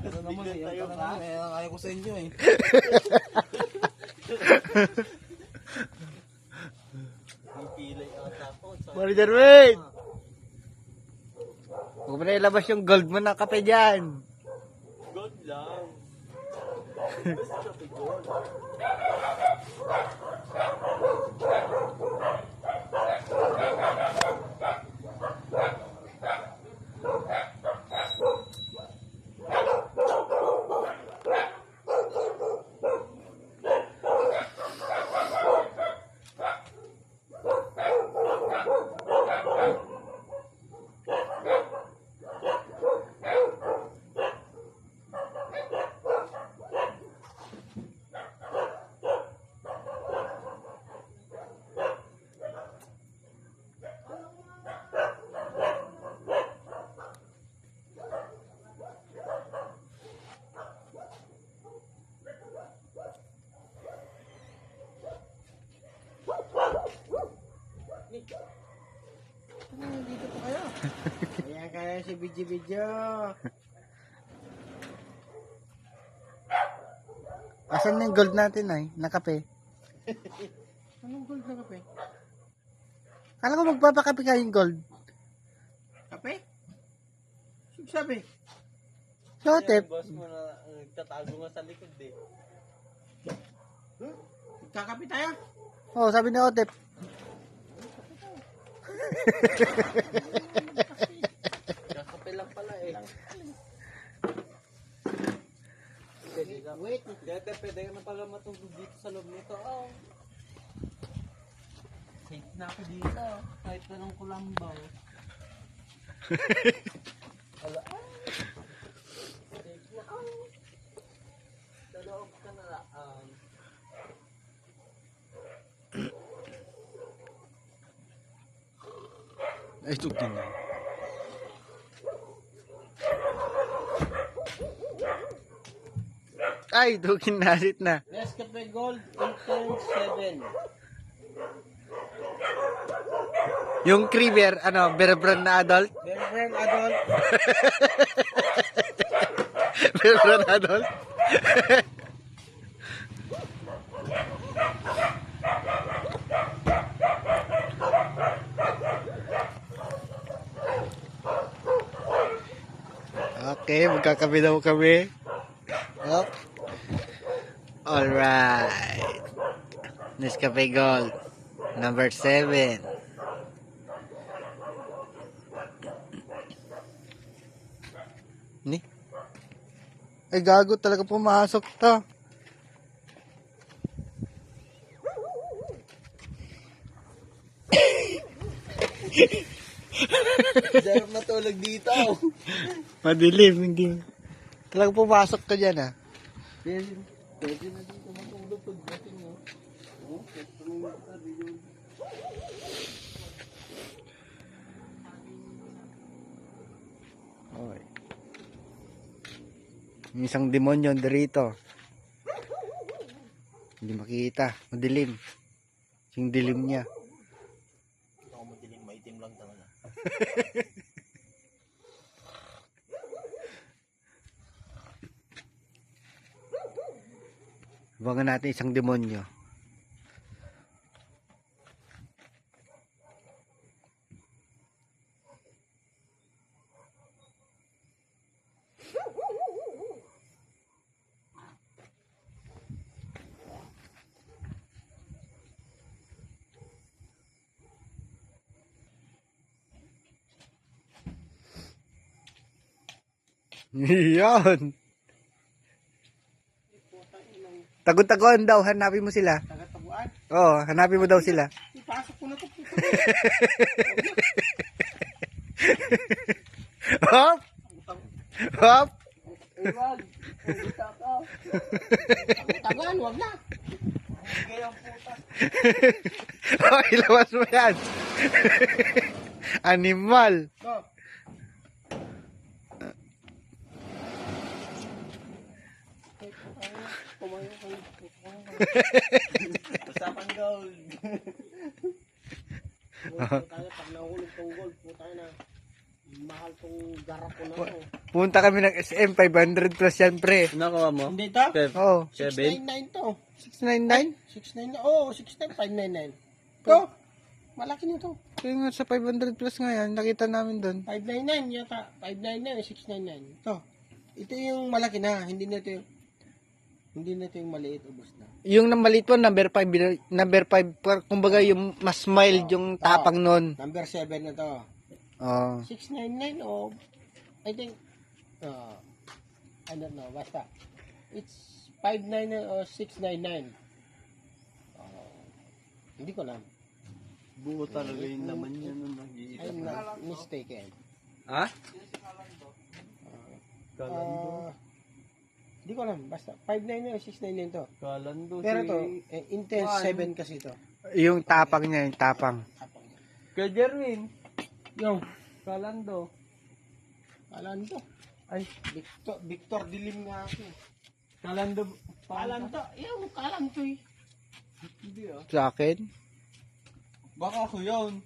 Ano naman, tayo. Eh, ko sa inyo eh. Ang kilay ata. Sa- Manager Wade! Huwag mo na ilabas yung gold mo na kape dyan. Gold lang. Basta sa gold. Kayo. Ayan kaya si Bidyo Bidyo. Asan na yung gold natin ay? Na kape? Anong gold na kape? Kala ko magpapakape ka yung gold. Kape? Sabi. Shotep. Yan, boss mo na uh, nagtatago nga sa likod eh. Kakape tayo. Oo, oh, sabi ni Otep. Kakape lang pala eh. Wait. Dede, pwede ka na pala matulog dito sa loob nito. Oh. Safe na ako dito. Kahit na ng kulambaw. Ala, ah. Safe na ako. Sa loob ka na lang. Ay, tukin na. Ay, tukin na. Sit na. Nescafe Gold 8.7. Yung Creamer, ano, Berbran na adult? Friend adult. Berbran adult? Okay, magkakape daw kami. Up. Alright. Nescafe Gold. Number 7. Ni? Ay, gago talaga pumasok to. Sarap matulog dito. Madilim, hindi. Talaga pumasok ka dyan, ah. Pwede, pwede na dito matulog pagdating mo. Oh, pwede yun. Okay. Yung isang demonyo dito. Hindi makita. Madilim. Yung dilim niya. Ako madilim, maitim lang talaga. Abangan natin isang demonyo. Yan. Tagod-tagon daw, hanapin mo sila. Taga-tabuan. Oo, hanapin mo daw sila. Ipasok ko na to. Hop! Hop! Iwag! Puta ka! Taguan, wag na. Oh, ilabas mo yan. Animal. Go. Kumayo kayo. Usapan gold. Pag nahulog tong gold, puta na. Mahal tong garap ko na to. Punta kami ng SM, 500 plus yan, pre. Nakuha mo? Hindi to? Kev, Oo, Kevin? 699 to. 699? 699 na. Oo, 69599. To. Malaki nito. Kaya nga sa 500 plus nga yan, nakita namin doon. 599 yata. 599, 699. To. Ito yung malaki na. Hindi na ito yung hindi na ito yung maliit ubos na. Yung na maliit po, number 5, number 5, kumbaga yung mas mild yung tapang nun. Number 7 na to. Oh. 699 o I think uh, I don't know basta it's 599 o 699 uh, hindi ko alam Buo talaga yung laman niya nung nag-iisa. I'm not mistaken Ha? uh, hindi ko alam basta 599 o 699 to Kalando pero si... to eh, intense 7 kasi to Yung tapang niya, yung tapang. Tapang niya. Kay Jerwin. yung Kalando. alam to Ay, Victor, Victor Dilim nga ako Kalando. kalam to yung kalam to eh Hindi ah. Sa akin? Baka ako yun.